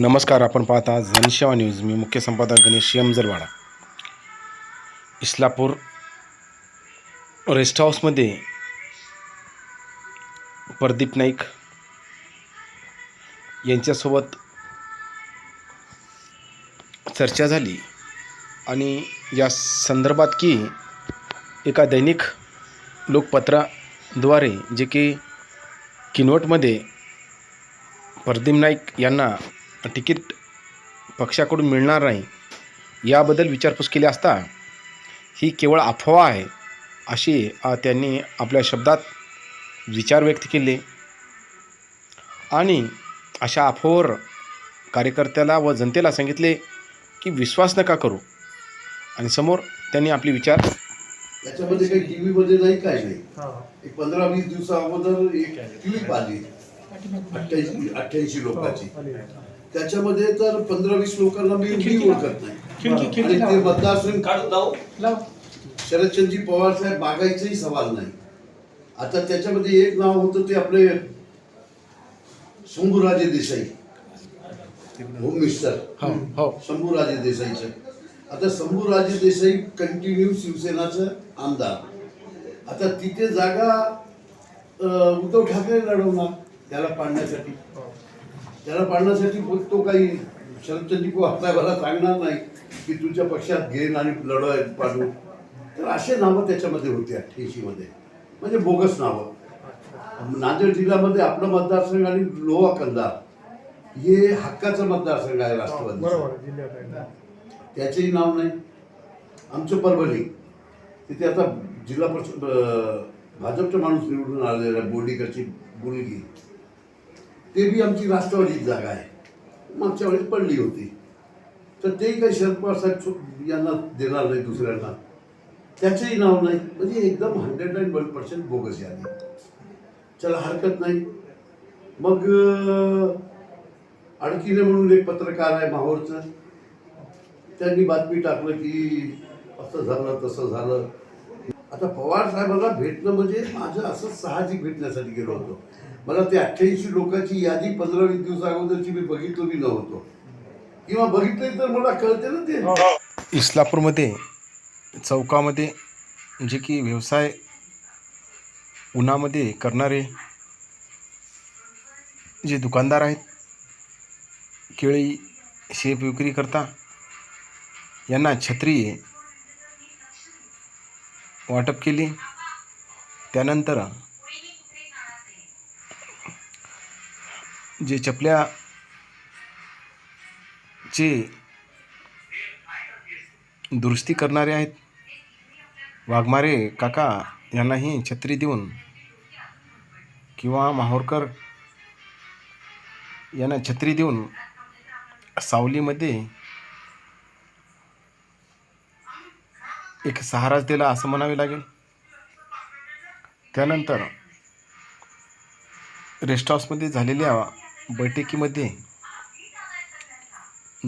नमस्कार आपण पाहता जनसेवा न्यूज. मी मुख्य संपादक गणेश यमजरवाडा इस्लापूर रेस्ट हाऊसमध्ये प्रदीप नाईक यांच्यासोबत चर्चा झाली आणि या संदर्भात की एका दैनिक लोकपत्राद्वारे जे की किनवटमध्ये प्रदीप नाईक यांना तिकीट पक्षाकडून मिळणार नाही याबद्दल विचारपूस केली असता ही केवळ अफवा आहे अशी त्यांनी आपल्या शब्दात विचार व्यक्त केले. आणि अशा अफवावर कार्यकर्त्याला व जनतेला सांगितले की विश्वास नका करू. आणि समोर त्यांनी आपले विचार त्याच्यामध्ये काही टीव्ही मध्ये नाही काय नाही. एक पंधरा वीस दिवसा अगोदर एक क्लिप आली. अठ्ठ्याऐंशी अठ्ठ्याऐंशी लोकांची. त्याच्यामध्ये तर पंधरा वीस लोकांना मी मी ओळखत नाही. आणि ते मतदारसंघ शरदचंद्रजी पवार साहेब मागायचंही सवाल नाही. आता त्याच्यामध्ये एक नाव होतं ते आपले शंभूराजे देसाई. होम मिनिस्टर हो हो. शंभूराजे देसाईचं. आता शंभूराजे देसाई कंटिन्यू शिवसेनाचं आमदार. आता तिथे जागा उद्धव ठाकरे लढवणार त्याला पाडण्यासाठी. त्याला पाडण्यासाठी तो काही शरदचंद्र पवार साहेबाला सांगणार नाही की तुझ्या पक्षात घेईन आणि लढवाय पाडू. तर असे नावं त्याच्यामध्ये होते अठ्ठ्याऐंशी मध्ये म्हणजे बोगस नावं. नांदेड जिल्ह्यामध्ये आपलं मतदारसंघ आणि लोहा कंदार हे हक्काचं मतदारसंघ आहे राष्ट्रवादी. त्याचेही नाव नाही. आमचं परभणी. तिथे आता जिल्हा परिषद भाजपचा माणूस निवडून आलेला बोर्डीकरची मुलगी. ते बी आमची राष्ट्रवादीची जागा आहे. मागच्या वेळेस पडली होती. तर तेही काही शरद पवार साहेब यांना देणार नाही दुसऱ्यांना. त्याचंही नाव नाही. म्हणजे एकदम hundred and one percent bogus यादी. चला हरकत नाही. मग अं, अडकिने म्हणून एक पत्रकार आहे माहोरचं. त्यांनी बातमी टाकलं की असं झालं तसं झालं. आता पवार साहेबांना भेटणं म्हणजे माझं असं साहजिक भेटण्यासाठी गेलो होतो. मला ते अठ्ठ्याऐंशी लोकांची यादी पंधरा वीस दिवस अगोदरची मी बघितलो बी नव्हतो. किंवा बघितलं तर मला कळते ना ते. हो. इस्लापूरमध्ये चौकामध्ये जे की व्यवसाय उन्हामध्ये करणारे जे दुकानदार आहेत केळी शेप विक्री करता यांना छत्री वाटप केली. त्यानंतर जे चपल्या चे दुरुस्ती करणारे आहेत वाघमारे काका यांनाही छत्री देऊन किंवा माहोरकर यांना छत्री देऊन सावलीमध्ये एक सहाराच दिला असं म्हणावे लागेल. त्यानंतर रेस्ट हाऊसमध्ये झालेल्या बैठकीमध्ये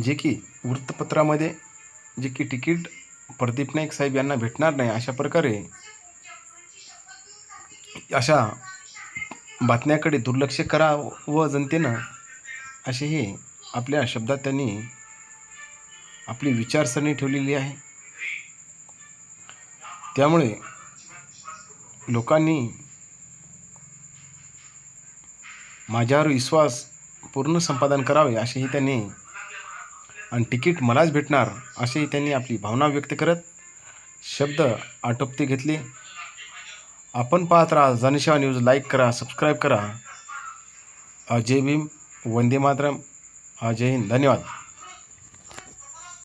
जे की वृत्तपत्रामध्ये जे की तिकीट प्रदीप नाईक साहेब यांना भेटणार नाही अशा प्रकारे अशा बातम्याकडे दुर्लक्ष करा व जनतेनं असे हे आपल्या शब्दात त्यांनी आपली विचारसरणी ठेवलेली आहे. त्यामुळे लोकांनी माझ्यावर विश्वास पूर्ण संपादन करावे असेही त्यांनी आणि तिकीट मलाच भेटणार असेही त्यांनी आपली भावना व्यक्त करत शब्द आटोपते घेतले. आपण पाहत राहा जनसेवा न्यूज लाईक करा सबस्क्राईब करा. अजय भीम वंदे मातरम. अजय जय हिंद धन्यवाद.